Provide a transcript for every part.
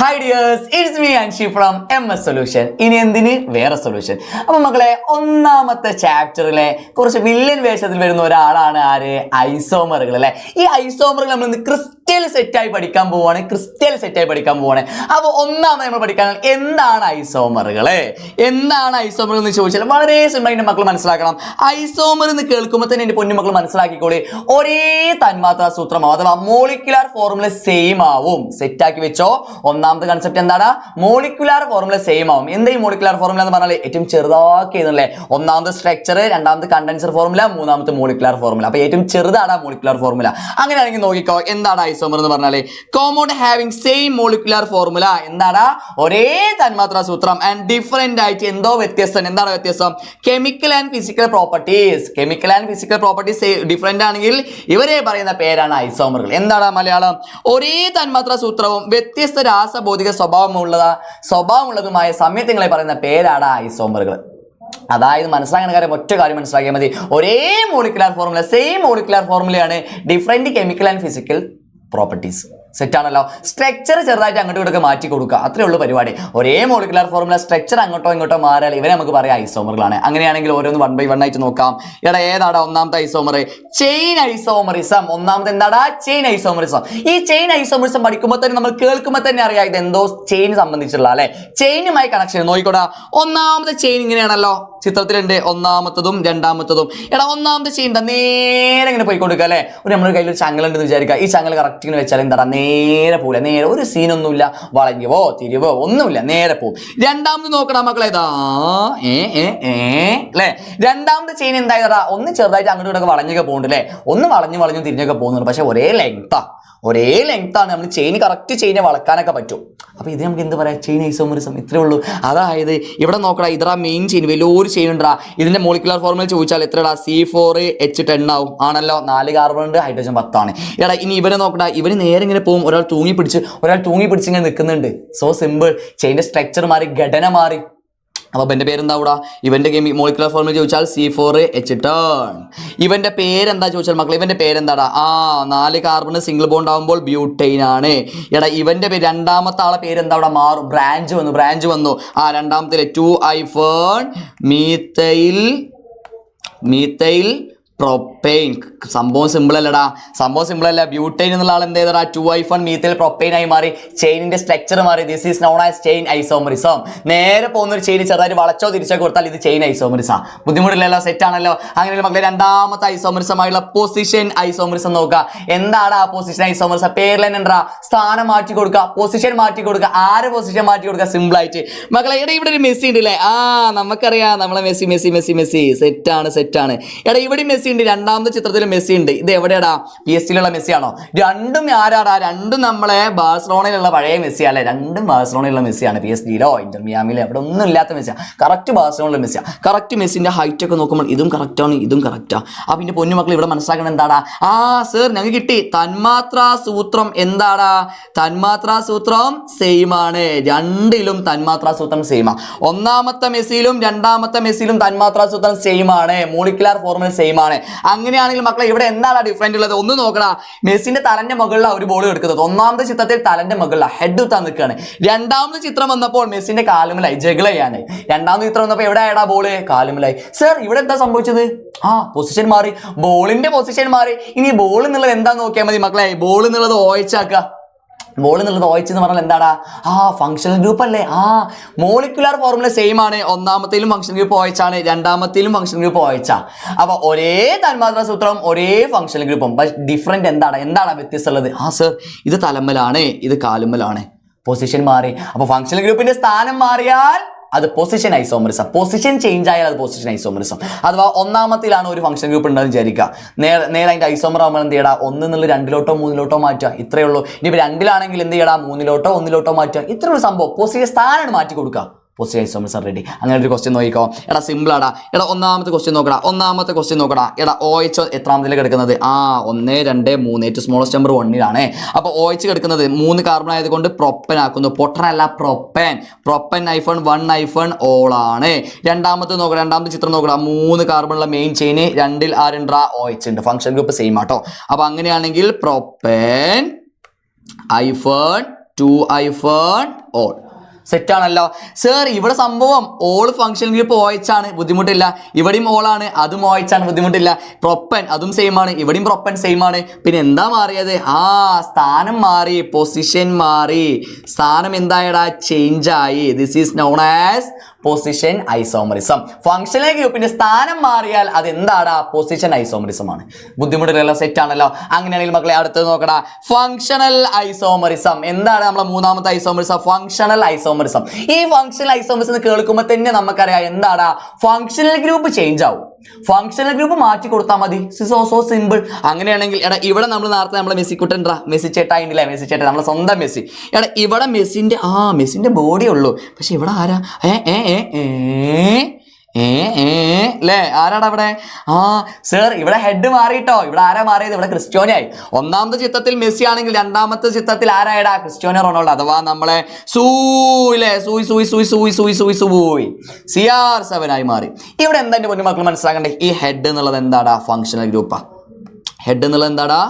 Hi dears it's me Anshi from M S solution ഇനി എന്തിന്? വേറെ സൊല്യൂഷൻ അപ്പൊ മക്കളെ ഒന്നാമത്തെ ചാപ്റ്ററിലെ കുറച്ച് വില്ലൻ വേഷത്തിൽ വരുന്ന ഒരാളാണ് ആര്? ഐസോമറുകൾ അല്ലെ? ഈ ഐസോമറുകൾ നമ്മൾ ഇന്ന് ക്രിസ്റ്റൽ സെറ്റായി പഠിക്കാൻ പോവാണ്. ക്രിസ്റ്റൽ സെറ്റായി പഠിക്കാൻ പോവാണ്. അപ്പോൾ ഒന്നാമത് നമ്മൾ പഠിക്കാൻ എന്താണ് ഐസോമറുകൾ? എന്താണ് ഐസോമറുകൾ എന്ന് ചോദിച്ചാൽ വളരെ സിമ്പിൾ ആയിട്ട് മക്കൾ മനസ്സിലാക്കണം. ഐസോമർ എന്ന് കേൾക്കുമ്പോൾ തന്നെ എന്റെ പൊന്നു മക്കൾ മനസ്സിലാക്കിക്കോളി. ഒരേ തന്മാത്രാ സൂത്രമാവും അഥവാ മോളിക്കുലാർ ഫോർമുല സെയിം ആവും. സെറ്റാക്കി വെച്ചോ ഒന്നാമത്തെ കൺസെപ്റ്റ് എന്താണ്? മോളിക്കുലാർ ഫോർമുല സെയിം ആവും. എന്താ ഈ മോളിക്കുലാർ ഫോർമുല എന്ന് പറഞ്ഞാൽ ഏറ്റവും ചെറുതാക്കി ഒന്നാമത് ഒന്നാമത്തെ സ്ട്രക്ചർ രണ്ടാമത്തെ കണ്ടൻസർ ഫോർമുല മൂന്നാമത്തെ മോളിക്കുലാർ ഫോർമുല അപ്പൊ ഏറ്റവും ചെറുതാണ് മോളിക്കുലാർ ഫോർമുല അങ്ങനെയാണെങ്കിൽ നോക്കിക്കോ എന്താണ് ഐസോമർ എന്ന് പറഞ്ഞാൽ common having same molecular formula എന്താണ്? ഒരേ തന്മാത്ര സൂത്രം ആൻഡ് ഡിഫറെന്റ് ആയിട്ട് എന്തോ വ്യത്യസ്തം. എന്താണ് വ്യത്യസ്തം? Chemical and physical properties chemical and physical properties different ആണെങ്കിൽ ഇവരെ പറയുന്ന പേരാണ് ഐസോമറുകൾ എന്താണ് മലയാളം? ഒരേ തന്മാത്ര സൂത്രവും വ്യത്യസ്ത രാസഭൗതിക സ്വഭാവമുള്ളതാ സ്വഭാവമുള്ളതുമായ സംയുക്തങ്ങളെ പറയുന്ന പേരാണ് ഐസോമറുകൾ അതായത് മനസ്സിലാക്കുന്ന കാര്യം ഒറ്റ കാര്യം മനസ്സിലാക്കിയാൽ മതി. ഒരേ molecular formula same molecular ഫോർമുലയാണ് different chemical and physical properties set ആണല്ലോ സ്ട്രക്ചർ ചെറുതായിട്ട് അങ്ങോട്ടും ഇങ്ങോട്ടൊക്കെ മാറ്റി കൊടുക്കുക. അത്രേ ഉള്ളൂ പരിപാടി. ഒരേ മോളിക്കുലാർ ഫോർമുല സ്ട്രക്ചർ അങ്ങോട്ടോ ഇങ്ങോട്ടോ മാറിയാൽ ഇവരെ നമുക്ക് പറയാം ഐസോമറുകളാണ് അങ്ങനെയാണെങ്കിൽ ഓരോന്ന് വൺ ബൈ വൺ ആയിട്ട് നോക്കാം. ഇവിടെ ഏതാടാ ഒന്നാമത്തെ ഐസോമർ ചെയിൻ ഐസോമറിസം ഒന്നാമത്തെ എന്താടാ? ചെയിൻ ഐസോമറിസം ഈ ചെയിൻ ഐസോമറിസം പഠിക്കുമ്പോൾ തന്നെ നമ്മൾ കേൾക്കുമ്പോൾ തന്നെ അറിയാം ഇത് എന്തോ ചെയിൻ സംബന്ധിച്ചുള്ള അല്ലെ? ചെയിനുമായി കണക്ഷൻ നോക്കിക്കോടാ. ഒന്നാമത്തെ ചെയിൻ ഇങ്ങനെയാണല്ലോ. ചിത്രത്തിലുണ്ട് ഒന്നാമത്തതും രണ്ടാമത്തതും. എടാ ഒന്നാമത്തെ ചെയ്യണ്ട നേരെ ഇങ്ങനെ പോയി കൊടുക്കുക അല്ലെ? ഒരു നമ്മുടെ കയ്യിൽ ഒരു ചങ്ങല ഉണ്ടെന്ന് വിചാരിക്കുക. ഈ ചങ്ങല കറക്റ്റ് ഇങ്ങനെ വെച്ചാൽ എന്താ നേരെ പോകില്ല നേരെ ഒരു സീനൊന്നുമില്ല വളഞ്ഞുവോ തിരിവോ ഒന്നുമില്ല. നേരെ പോകും രണ്ടാമത് നോക്കണം മക്കളെ ഇതാ അല്ലേ? രണ്ടാമത്തെ ചെയിൻ എന്തായതാ ഒന്ന് ചെറുതായിട്ട് അങ്ങോട്ടും ഇങ്ങോട്ടൊക്കെ വളഞ്ഞൊക്കെ പോകുന്നുണ്ട് അല്ലേ? ഒന്ന് വളഞ്ഞു വളഞ്ഞു തിരിഞ്ഞൊക്കെ പോകുന്നുണ്ട്. പക്ഷെ ഒരേ ലെങ്താ ഒരേ ലെങ്ത്താണ് നമ്മൾ ചെയിൻ കറക്റ്റ് ചെയിനെ വളക്കാനൊക്കെ പറ്റും. അപ്പൊ ഇത് നമുക്ക് എന്ത് പറയാം? ചെയിൻ ഐസോമറിസം ഇത്രേ ഉള്ളൂ. അതായത് ഇവിടെ നോക്കടാ ഇതാ മെയിൻ ചെയിൻ വലിയൊരു ചെയിൻ ഉണ്ടാ ഇതിന്റെ മോളിക്കുലർ ഫോർമുല ചോദിച്ചാൽ എത്രടാ? സി ഫോർ എച്ച് ടെൻ ആവും. ആണല്ലോ? നാല് കാർബൺ ഉണ്ട് ഹൈഡ്രജൻ പത്താണ്. എടാ ഇനി ഇവരെ നോക്കടാ. ഇവർ നേരെ ഇങ്ങനെ പോകും. ഒരാൾ തൂങ്ങി പിടിച്ച് ഒരാൾ തൂങ്ങി പിടിച്ച് ഇങ്ങനെ നിൽക്കുന്നുണ്ട്. സോ സിമ്പിൾ ചെയിന്റെ സ്ട്രക്ചർ മാറി ഘടന മാറി. അപ്പോൾ എന്റെ പേരെന്താ ഇവിടെ ഇവന്റെ ഗെയിം മോളിക്കുലർ ഫോർമുല ചോദിച്ചാൽ സി ഫോർ എച്ച് ടേൺ ഇവന്റെ പേരെന്താ ചോദിച്ചാൽ മക്കൾ ഇവന്റെ പേരെന്താടാ? ആ നാല് കാർബൺ സിംഗിൾ ബോണ്ട് ആകുമ്പോൾ ബ്യൂട്ടൈൻ ആണ്. എടാ ഇവന്റെ പേര് രണ്ടാമത്തെ ആളെ പേരെന്താ അവിടെ മാറും. ബ്രാഞ്ച് വന്നു ബ്രാഞ്ച് വന്നു. ആ രണ്ടാമത്തെ two hyphen methyl methyl propane സംഭവം സിമ്പിൾ അല്ലടാ. സംഭവം സിമ്പിൾ അല്ല. ബ്യൂട്ടൈൻ എന്നുള്ള ആൾ എന്ത് ചെയ്തടാ? Two hyphen methyl propane ആയി മാറി. ചെയിനിന്റെ സ്ട്രക്ചർ മാറി. This is known as chain isomerism നേരെ പോകുന്ന ഒരു ചെയിൻ ചെറുതായിട്ട് വളച്ചോ തിരിച്ചോ കൊടുത്താൽ ഇത് ചെയിൻ ഐസോമറിസാ ബുദ്ധിമുട്ടില്ലല്ലോ? സെറ്റ് ആണല്ലോ. അങ്ങനെ മക്കളെ? രണ്ടാമത്തെ ഐസോമറിസമായുള്ള പൊസിഷൻ ഐസോമറിസം നോക്കുക. എന്താണ് ആ പൊസിഷൻ ഐസോമറിസം പേരിൽ തന്നെ എന്താ? സ്ഥാനം മാറ്റി കൊടുക്കുക. പൊസിഷൻ മാറ്റി കൊടുക്കുക. ആര് പൊസിഷൻ മാറ്റി കൊടുക്കുക? സിമ്പിൾ ആയിട്ട്. മക്കളെ ഇവിടെ ഇവിടെ ഒരു മെസ്സി ഉണ്ട് അല്ലേ ആ നമുക്കറിയാം. നമ്മളെ മെസ്സി മെസ്സി മെസ്സി മെസ്സി. സെറ്റാണ് സെറ്റാണ് എടാ ഇവിടെ മെസ്സി ഉണ്ട്. രണ്ടാമത്തെ ചിത്രത്തിൽ മെസ്സി ഉണ്ട്. ഇത് എവിടെയാടാ? പി എസ് ടിയിലുള്ള മെസ്സി ആണോ രണ്ടും ആരാടാ? രണ്ടും നമ്മളെ ബാഴ്സലോണയിലുള്ള പഴയ മെസ്സി അല്ലേ? രണ്ടും ബാഴ്സലോണയിലുള്ള മെസ്സിയാണ്. പി എസ് ഡിയിലോ ഇന്റർ മിയാമിലോ അവിടെ ഒന്നും ഇല്ലാത്ത മെസ്സിയാണ് കറക്റ്റ് ബാഴ്സലോണയിലെ മെസ്സിയാ. കറക്റ്റ് മെസ്സിന്റെ ഹൈറ്റ് ഒക്കെ നോക്കുമ്പോൾ ഇതും കറക്റ്റാണ് ഇതും കറക്റ്റാ ആ. പിന്നെ പൊന്നുമക്കൾ ഇവിടെ മനസ്സിലാക്കണം എന്താടാ? ആ സർ ഞങ്ങൾക്ക് കിട്ടി. തന്മാത്രാ സൂത്രം എന്താടാ? തന്മാത്രാ സൂത്രം സെയിം ആണ്. രണ്ടിലും തന്മാത്രാ സൂത്രം സെയിം ആണ് ഒന്നാമത്തെ മെസ്സിയിലും രണ്ടാമത്തെ മെസ്സിയിലും തന്മാത്രാ സൂത്രം സെയിം ആണ്. മോളിക്കുലാർ ഫോർമുല സെയിം ആണ്. അങ്ങനെയാണെങ്കിൽ മക്കളെ ഇവിടെ എന്താണ് ഡിഫറെന്റ് ഉള്ളത്? ഒന്ന് നോക്കടാ. മെസ്സിന്റെ തലന്റെ മുകളിലാണ് ഒരു ബോൾ എടുക്കുന്നത്. ഒന്നാമത്തെ ചിത്രത്തിൽ തലന്റെ മുകളിലാണ് ഹെഡ് കുത്താൻ നിൽക്കുകയാണ് രണ്ടാമത്തെ ചിത്രം വന്നപ്പോൾ മെസ്സിന്റെ കാലുമലായി. ജഗിളയാനായി. രണ്ടാമത്തെ ചിത്രം വന്നപ്പോൾ എവിടെ ആയടാ ബോൾ കാലുമലായി. സർ ഇവിടെ എന്താ സംഭവിച്ചത്? ആ പൊസിഷൻ മാറി. ബോളിന്റെ പൊസിഷൻ മാറി. ഇനി ബോൾ എന്നുള്ളത് എന്താ നോക്കിയാൽ മതി മക്കളെ. ബോൾ എന്നുള്ളത് ഓയിച്ചാക്കുക ബോൾ എന്നുള്ളത് ഓയിച്ച് എന്ന് പറഞ്ഞാൽ എന്താടാ? ആ ഫങ്ഷണൽ ഗ്രൂപ്പ് അല്ലേ? ആ മോളിക്കുലാർ ഫോർമുല സെയിം ആണ്. ഒന്നാമത്തേലും ഫംഗ്ഷൻ ഗ്രൂപ്പ് ഓയിച്ചാണ് രണ്ടാമത്തേലും ഫംഗ്ഷൻ ഗ്രൂപ്പ് ഓയിച്ച അപ്പൊ ഒരേ തന്മാത്ര സൂത്രം ഒരേ ഫംഗ്ഷൻ ഗ്രൂപ്പും പക്ഷെ ഡിഫറെന്റ് എന്താണ് എന്താണ് വ്യത്യസ്തം ഉള്ളത് ആ സർ ഇത് തലമ്മലാണ്. ഇത് കാലുമ്മലാണ്. പൊസിഷൻ മാറി. അപ്പൊ ഫങ്ഷണൽ ഗ്രൂപ്പിന്റെ സ്ഥാനം മാറിയാൽ അത് പൊസിഷൻ ഐസോമറിസം പൊസിഷൻ ചേഞ്ച് ആയാൽ അത് പൊസിഷൻ ഐസോമറിസം അഥവാ ഒന്നാമത്തിലാണ് ഒരു ഫംഗ്ഷൻ ഗ്രൂപ്പ് ഉണ്ടെന്ന് വിചാരിക്കുക. നേരെ നേരെ അതിന്റെ ഐസോമർ ആകുമ്പോൾ എന്ത് ചെയ്യടാ? ഒന്ന് എന്നുള്ള രണ്ടിലോട്ടോ മൂന്നിലോട്ടോ മാറ്റുക. ഇത്രയേ ഉള്ളൂ. ഇനിയിപ്പോൾ രണ്ടിലാണെങ്കിൽ എന്ത് ചെയ്യടാ? മൂന്നിലോട്ടോ ഒന്നിലോട്ടോ മാറ്റുക. ഇത്രയുള്ള സംഭവം. പൊസിഷൻ സ്ഥാനമാണ് മാറ്റി കൊടുക്കുക. പൊസിഷൻ സാർ റെഡി അങ്ങനെ ഒരു ക്വസ്റ്റ്യൻ നോക്കിക്കോ. എടാ സിമ്പിൾ ആടാ. എടാ ഒന്നാമത്തെ ക്വസ്റ്റ്യൻ നോക്കടാ. ഒന്നാമത്തെ ക്വസ്റ്റ്യൻ നോക്കടാ. എടാ ഒ എച്ച് എത്രാമത്തിലേക്ക് കിടക്കുന്നത് ആ ഒന്ന് രണ്ട് മൂന്ന്. ഏറ്റവും സ്മോളസ്റ്റ് നമ്പർ വണ്ണിലാണ് അപ്പോൾ ഒ എച്ച് കിടക്കുന്നത് മൂന്ന് കാർബൺ ആയതുകൊണ്ട് പ്രൊപ്പൻ ആക്കുന്നു. പൊട്ടൻ അല്ല propan propan hyphen one hyphen ol ആണ്. രണ്ടാമത്തെ നോക്കടാ രണ്ടാമത്തെ ചിത്രം നോക്കടാ. മൂന്ന് കാർബണുള്ള മെയിൻ ചെയിന് രണ്ടിൽ ആരുണ്ടാ ഒ എച്ച് ഉണ്ട്. ഫംഗ്ഷൻ ഗ്രൂപ്പ് സെയിം ആട്ടോ. അപ്പോൾ അങ്ങനെയാണെങ്കിൽ propan hyphen two hyphen ol set ആണല്ലോ. സർ ഇവിടെ സംഭവം ഓൾ ഫംഗ്ഷൻ ഗ്രൂപ്പ് ഓയിച്ചാണ് ബുദ്ധിമുട്ടില്ല. ഇവിടെയും ഓളാണ് അതും ഓയിച്ചാണ് ബുദ്ധിമുട്ടില്ല. പ്രൊപ്പൻ അതും സെയിം ആണ്. ഇവിടെയും പ്രൊപ്പൻ സെയിം ആണ്. പിന്നെ എന്താ മാറിയത്? ആ സ്ഥാനം മാറി പൊസിഷൻ മാറി. സ്ഥാനം എന്തായടാ? ചേഞ്ച് ആയി. This is known as position isomerism functional ഗ്രൂപ്പിന്റെ സ്ഥാനം മാറിയാൽ അത് എന്താണ് പൊസിഷൻ ഐസോമറിസം ആണ്. ബുദ്ധിമുട്ടില്ല സെറ്റ് ആണല്ലോ. അങ്ങനെയാണെങ്കിൽ മക്കളെ അടുത്തത് നോക്കടാ. ഫംഗ്ഷണൽ ഐസോമറിസം എന്താണ് നമ്മളെ മൂന്നാമത്തെ ഐസോമറിസം ഫംഗ്ഷണൽ ഐസോമറിസം ഈ ഫംഗ്ഷണൽ ഐസോമറിസം കേൾക്കുമ്പോൾ തന്നെ നമുക്കറിയാം എന്താണ് ഫംഗ്ഷണൽ ഗ്രൂപ്പ് ചേഞ്ച് ആവും. ഫംഗ്ഷണൽ ഗ്രൂപ്പ് മാറ്റി കൊടുത്താൽ മതി. സോ സോ സിമ്പിൾ അങ്ങനെയാണെങ്കിൽ എടാ ഇവിടെ നമ്മൾ നേരത്തെ നമ്മളെ മെസ്സി കുട്ടൻട്രാ മെസ്സി ചേട്ടാ ഉണ്ടല്ലേ മെസ്സി ചേട്ടാ നമ്മളെ സ്വന്തം മെസ്സി. എടാ ഇവിടെ മെസ്സിന്റെ ആ മെസ്സിന്റെ ബോഡി ഉള്ളൂ. പക്ഷെ ഇവിടെ ആരാ? ഏ ഏ ഏ ഏ ഏ അല്ലേ ആരാടാ അവിടെ ആ സർ ഇവിടെ ഹെഡ് മാറിയിട്ടോ. ഇവിടെ ആരാ മാറിയത്? ഇവിടെ ക്രിസ്റ്റ്യോനായി ഒന്നാമത്തെ ചിത്രത്തിൽ മെസ്സി ആണെങ്കിൽ രണ്ടാമത്തെ ചിത്രത്തിൽ ആരായടാ? Cristiano Ronaldo. അഥവാ നമ്മളെ സൂയില്ലേ സൂയി സൂയി സൂയി സൂയി സൂയി സൂയി സൂയി. സി ആർ സെവൻ ആയി മാറി. ഇവിടെ എന്താ എന്റെ പൊന്നു മക്കൾ മനസ്സിലാക്കണ്ടേ? ഈ ഹെഡ് എന്നുള്ളത് എന്താടാ? ഫങ്ഷണൽ ഗ്രൂപ്പാ ഹെഡ് എന്നുള്ളത് എന്താടാ?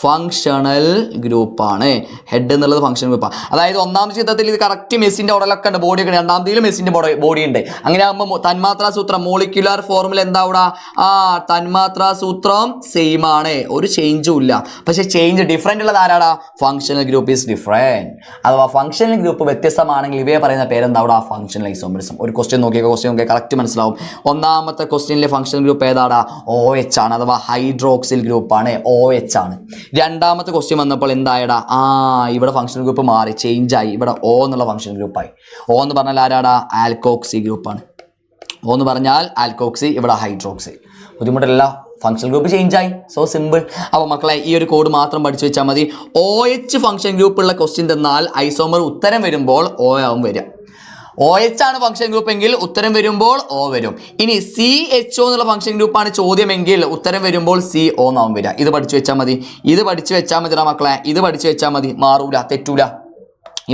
ഫങ്ഷണൽ ഗ്രൂപ്പാണ് ഹെഡ് എന്നുള്ളത് ഫങ്ഷണൽ ഗ്രൂപ്പാണ് അതായത് ഒന്നാം ചിത്രത്തിൽ ഇത് കറക്റ്റ് മെസ്സിന്റെ ഉടലൊക്കെ ഉണ്ട്. ബോഡി ഒക്കെ രണ്ടാമത്തേലും മെസ്സിന്റെ ബോഡി ഉണ്ട്. അങ്ങനെ ആകുമ്പോൾ തന്മാത്രാ സൂത്രം മോളിക്യുലാർ ഫോർമുല എന്താ അവിടെ ആ തന്മാത്രാ സൂത്രം സെയിം ആണ്. ഒരു ചേഞ്ചും ഇല്ല. പക്ഷെ ചേഞ്ച് ഡിഫറെന്റ് ഉള്ളത് ആരാടാ? ഫങ്ഷണൽ ഗ്രൂപ്പ് ഈസ് ഡിഫറെന്റ് അഥവാ ഫങ്ഷണൽ ഗ്രൂപ്പ് വ്യത്യസ്തമാണെങ്കിൽ ഇവയെ പറയുന്ന പേരെന്താ അവിടെ ഫങ്ഷണൽ ഐസോമറിസം ഒരു ക്വസ്റ്റ്യൻ നോക്കിയ ക്വസ്റ്റ്യൻ നോക്കിയാൽ കറക്റ്റ് മനസ്സിലാവും. ഒന്നാമത്തെ ക്വസ്റ്റ്യനിലെ ഫങ്ഷണൽ ഗ്രൂപ്പ് ഏതാടാ? ഒ എച്ച് ആണ്. അഥവാ ഹൈഡ്രോക്സിൽ ഗ്രൂപ്പാണ് ഒ എച്ച് ആണ്. രണ്ടാമത്തെ ക്വസ്റ്റ്യൻ വന്നപ്പോൾ എന്തായടാ? ആ ഇവിടെ ഫംഗ്ഷൻ ഗ്രൂപ്പ് മാറി ചേഞ്ച് ആയി. ഇവിടെ ഓ എന്നുള്ള ഫംഗ്ഷൻ ഗ്രൂപ്പായി ഓ എന്ന് പറഞ്ഞാൽ ആരാടാ? ആൽക്കോക്സി ഗ്രൂപ്പാണ് ഓ എന്ന് പറഞ്ഞാൽ ആൽക്കോക്സി ഇവിടെ ഹൈഡ്രോക്സി ബുദ്ധിമുട്ടല്ല ഫംഗ്ഷൻ ഗ്രൂപ്പ് ചേഞ്ച് ആയി. സോ സിമ്പിൾ അപ്പോൾ മക്കളെ ഈ ഒരു കോഡ് മാത്രം പഠിച്ചു വെച്ചാൽ മതി. ഒ എച്ച് ഫംഗ്ഷൻ ഗ്രൂപ്പുള്ള ക്വസ്റ്റ്യൻ തന്നാൽ ഐസോമർ ഉത്തരം വരുമ്പോൾ ഓ ആവും വരിക. ഒ എച്ച് ആണ് ഫംഗ്ഷൻ ഗ്രൂപ്പ് എങ്കിൽ ഉത്തരം വരുമ്പോൾ ഒ വരും. ഇനി സി എച്ച് ഒ എന്നുള്ള ഫംഗ്ഷൻ ഗ്രൂപ്പാണ് ചോദ്യമെങ്കിൽ ഉത്തരം വരുമ്പോൾ സി ഒ എന്നാവും വരിക. ഇത് പഠിച്ചു വെച്ചാൽ മതി. ഇത് പഠിച്ചു വെച്ചാൽ മതിടാ മക്കളെ. ഇത് പഠിച്ചു വെച്ചാൽ മതി. മാറൂല തെറ്റൂല.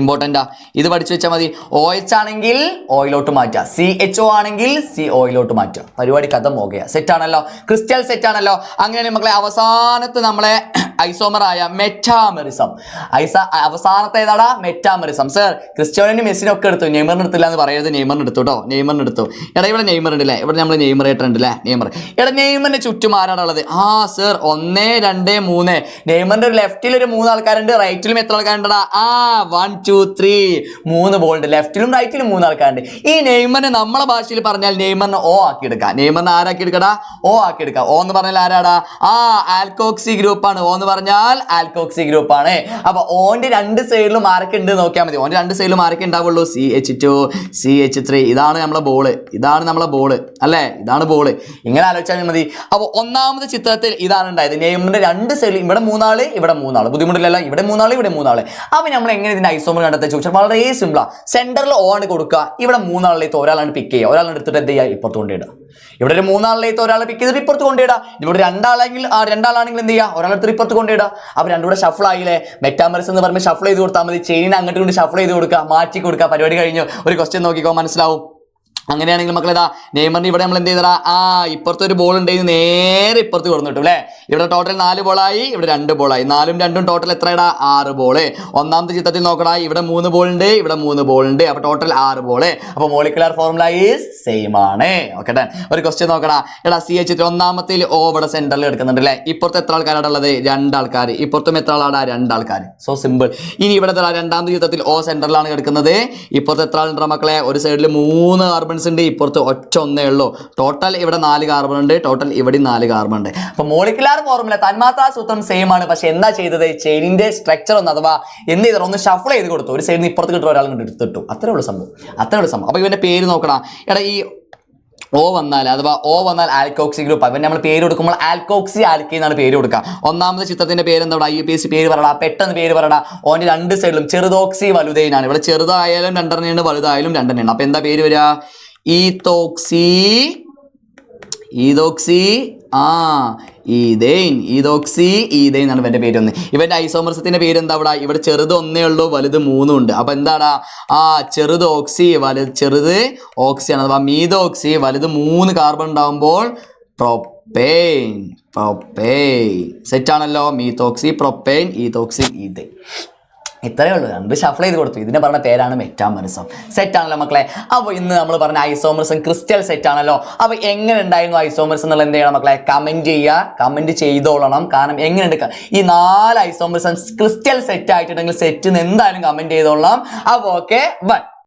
ഇമ്പോർട്ടന്റാ ഇത് പഠിച്ചു വെച്ചാൽ മതി. ഒ എച്ച് ആണെങ്കിൽ ഓയിലോട്ട് മാറ്റുക. സി എച്ച് ഒ ആണെങ്കിൽ സി ഓയിലോട്ട് മാറ്റുക. പരിപാടി കഥ പോകുക സെറ്റ് ആണല്ലോ. ക്രിസ്റ്റൽ സെറ്റ് ആണല്ലോ. അങ്ങനെയാണെങ്കിൽ മക്കളെ അവസാനത്ത് നമ്മളെ ഐസോമറായ മെറ്റാമറിസം. ഐസ അവസാനത്തെ ഏതാടാ മെറ്റാമറിസം. സർ ക്രിസ്ത്യാനിനും മെസ്സിനും ഒക്കെ എടുത്തു. നെയ്മറിന് എടുത്തില്ല എന്ന് പറയരുത്. നെയ്മറിന് എടുത്തു കേട്ടോ. നെയ്മറിന് എടുത്തു. എടാ ഇവിടെ നെയ്മർ ഉണ്ട് അല്ലേ? ഇവിടെ നമ്മൾ നെയ്മർ ആയിട്ടുണ്ട് അല്ലേ? നെയ്മർ. എടാ നെയ്മറിന് ചുറ്റും ആരാണ് ഉള്ളത്? ആ സർ ഒന്ന് രണ്ട് മൂന്ന്. നെയ്മറിന്റെ ഒരു ലെഫ്റ്റിൽ ഒരു മൂന്ന് ആൾക്കാരുണ്ട്. റൈറ്റിലും എത്ര ആൾക്കാരുണ്ടടാ? ആ വൺ ടു ത്രീ മൂന്ന് ബോൾ ഉണ്ട്. ലെഫ്റ്റിലും റൈറ്റിലും മൂന്ന് ആൾക്കാരുണ്ട്. ഈ നെയ്മറിനെ നമ്മളെ ഭാഷയിൽ പറഞ്ഞാൽ നെയ്മറിനെ ഓ ആക്കി എടുക്കാം. നെയ്മറിനെ ആരാക്കി എടുക്കടാ? ഓ ആക്കി എടുക്കാം. ഓ എന്ന് പറഞ്ഞാൽ ആരാടാ? ആ ആൽക്കോക്സി ഗ്രൂപ്പാണ്. ഓ എന്ന് പറഞ്ഞാൽ ആൽക്കോക്സി ഗ്രൂപ്പ് ആണ്. അപ്പൊ ഓന്റെ രണ്ട് സൈഡിലും മാർക്ക് ഉണ്ട് നോക്കിയാൽ മതി. ഓന്റെ രണ്ട് സൈഡിലും മാർക്ക് ഉണ്ടാവുള്ളൂ. C H two C H three ഇതാണ് നമ്മളെ ബോൾ ഇതാണ് നമ്മളെ ബോൾ അല്ലേ? ഇതാണ് ബോൾ ഇങ്ങനെ ആലോചിച്ചാൽ മതി. അപ്പോൾ ഒന്നാമത് ചിത്രത്തിൽ ഇതാണ് ഉണ്ടായത്. നെയ്മറിന്റെ രണ്ട് സൈഡിൽ ഇവിടെ മൂന്നാൾ ഇവിടെ മൂന്നാൾ. ബുദ്ധിമുട്ടില്ലല്ലോ? ഇവിടെ മൂന്നാൾ ഇവിടെ മൂന്നാൾ. അപ്പൊ നമ്മൾ എങ്ങനെ ഇതിന്റെ ഐസോമർ കണ്ടെത്താൻ ചോദിച്ചാൽ വളരെ സിമ്പിളാ സെന്ററിൽ ഓൺ കൊടുക്കുക. ഇവിടെ മൂന്നാളിലേക്ക് ഒരാളാണ് പിക്ക് ചെയ്യുക. ഒരാളെ എടുത്തിട്ട് എന്ത് ചെയ്യുക? ഇപ്പുറത്ത് കൊണ്ടിടുക ഇവിടെ ഒരു മൂന്നാളിലേക്ക് ഒരാളെ പിക്ക് ചെയ്തിട്ട് ഇപ്പുറത്ത് കൊണ്ടിടുക ഇവിടെ രണ്ടാളെങ്കിൽ ആ രണ്ടാളാണെങ്കിൽ എന്ത് ചെയ്യുക? ഒരാളെടുത്ത് ഇപ്പുറത്ത് കൊണ്ടിടുക. അപ്പൊ രണ്ടുകൂടെ ഷഫിൾ ആയില്ലേ? മെറ്റാമറിസ് എന്ന് പറയുമ്പോൾ ഷഫിൾ ചെയ്ത് കൊടുത്താൽ മതി. ചെയിനിനെ അങ്ങോട്ട് കൊണ്ട് ഷഫിൾ ചെയ്ത് കൊടുക്കുക. മാറ്റി കൊടുക്കുക. പരിപാടി കഴിഞ്ഞു. ഒരു ക്വസ്റ്റ്യൻ നോക്കിക്കോ. മനസ്സിലാവും? അങ്ങനെയാണെങ്കിൽ മക്കളേതാ നെയ്മറിന് ഇവിടെ നമ്മൾ എന്ത് ചെയ്തടാ ആ ഇപ്പുറത്ത് ഒരു ബോൾ ഉണ്ടെങ്കിൽ നേരെ ഇപ്പുറത്ത് കൊടുന്നു അല്ലേ ഇവിടെ ടോട്ടൽ നാല് ബോളായി ഇവിടെ രണ്ട് ബോളായി നാലും രണ്ടും ടോട്ടൽ എത്രയടാ? ആറ് ബോൾ ഒന്നാമത്തെ ചിത്രത്തിൽ നോക്കടാ ഇവിടെ മൂന്ന് ബോൾ ഉണ്ട് ഇവിടെ മൂന്ന് ബോൾ ഉണ്ട്. അപ്പൊ ടോട്ടൽ ആറ് ബോൾ അപ്പൊ മോളിക്കുലർ ഫോർമുല ഈസ് സെയിം ആണ്. ഓക്കെ ഒരു ക്വസ്റ്റ്യൻ നോക്കടാ. എടാ സി എച്ച് ഒന്നാമത്തിൽ ഓ ഇവിടെ സെന്ററിൽ എടുക്കുന്നുണ്ട് അല്ലേ ഇപ്പുറത്ത് എത്ര ആൾക്കാരാണ് ഉള്ളത്? രണ്ടാൾക്കാർ ഇപ്പുറത്തും എത്ര ആളാടാ? രണ്ടാൾക്കാർ സോ സിമ്പിൾ ഇനി ഇവിടെ രണ്ടാമത്തെ ചിത്രത്തിൽ ഓ സെന്ററിലാണ് എടുക്കുന്നത്. ഇപ്പുറത്ത് എത്ര ആളുണ്ടോ മക്കളെ? ഒരു സൈഡിൽ മൂന്ന് കാർബൺസ് ഉണ്ട് ഇപ്പുറത്ത് ഒറ്റ ഒന്നേ ഉള്ളൂ. ടോട്ടൽ ഇവിടെ നാല് കാർബൺ ഉണ്ട് ടോട്ടൽ ഇവിടെ നാല് കാർബൺ ഉണ്ട്. അപ്പോൾ മോളിക്കുലാർ ഫോർമുല തന്മാത്രാ സൂത്രം സെയിം ആണ്. പക്ഷേ എന്താ ചെയ്തത്? ചെയിനിന്റെ സ്ട്രക്ചർ ഒന്ന് അഥവാ എന്ത് ചെയ്തോ ഒന്ന് ഷഫിൾ ചെയ്ത് കൊടുത്തു. ഒരു സൈഡിൽ നിന്ന് ഇപ്പുറത്ത് കിട്ടുന്ന ഒരാൾ ഇങ്ങോട്ട് എടുത്തിട്ടു. അത്രേ ഉള്ളൂ സംഭവം. അത്രേ ഉള്ളൂ സംഭവം. അപ്പോൾ ഇവന്റെ പേര് നോക്കണം. എടാ ഈ ഓ വന്നാൽ അഥവാ ഓ വന്നാൽ ആൽക്കോക്സി ഗ്രൂപ്പ് അവൻ നമ്മൾ പേര് കൊടുക്കുമ്പോൾ ആൽക്കോക്സി ആൽക്കി എന്നാണ് പേര് കൊടുക്കുക. ഒന്നാമത് ചിത്രത്തിന്റെ പേര് എന്താ ഐ യു പി എസ് പേര് പറയാ പെട്ടെന്ന് പേര് പറയാ ഓന്റെ രണ്ട് സൈഡിലും ചെറുതോക്സി വലുതേനാണ്. ഇവിടെ ചെറുതായാലും രണ്ടെണ്ണയാണ് വലുതായാലും രണ്ടെണ്ണയാണ് അപ്പോൾ എന്താ പേര് വരിക? ഈത്തോക്സി ഈതോക്സി ആ ഈതേൻ. ഈതോക്സി ഈതേൻ എന്നാണ് ഇവന്റെ പേര് ഒന്ന് ഇവന്റെ ഐസോമർസത്തിന്റെ പേര് എന്താ ഇവിടെ ഇവിടെ ചെറുത് ഒന്നേ ഉള്ളൂ വലുത് മൂന്നും ഉണ്ട് അപ്പൊ എന്താടാ? ആ ചെറുത് ഓക്സി വലുത് ചെറുത് ഓക്സി ആണ്. അഥവാ മീതോക്സി വലുത് മൂന്ന് കാർബൺ ഉണ്ടാവുമ്പോൾ പ്രൊപ്പെയിൻ പ്രൊപ്പെയിൻ സെറ്റ് ആണല്ലോ. Methoxy propane ethoxy ethane. ഇത്രയേ ഉള്ളൂ. രണ്ട് ഷഫിൾ ചെയ്ത് കൊടുത്തു. ഇതിനെ പറഞ്ഞ പേരാണ് മെറ്റാമറിസം. സെറ്റ് ആണല്ലോ മക്കളെ. അപ്പോൾ ഇന്ന് നമ്മൾ പറഞ്ഞ ഐസോമറിസം ക്രിസ്റ്റൽ സെറ്റ് ആണല്ലോ. അപ്പോൾ എങ്ങനെ ഉണ്ടായിരുന്നു ഐസോമറിസം എന്നുള്ള എന്ത് ചെയ്യണം മക്കളെ? കമന്റ് ചെയ്യുക. കമന്റ് ചെയ്തോളണം. കാരണം എങ്ങനെയുണ്ട് ക- ഈ നാല് ഐസോമറിസം ക്രിസ്റ്റൽ സെറ്റ് ആയിട്ടുണ്ടെങ്കിൽ സെറ്റ് എന്തായാലും കമന്റ് ചെയ്തോളാം. അപ്പോൾ ഓക്കെ ബൈ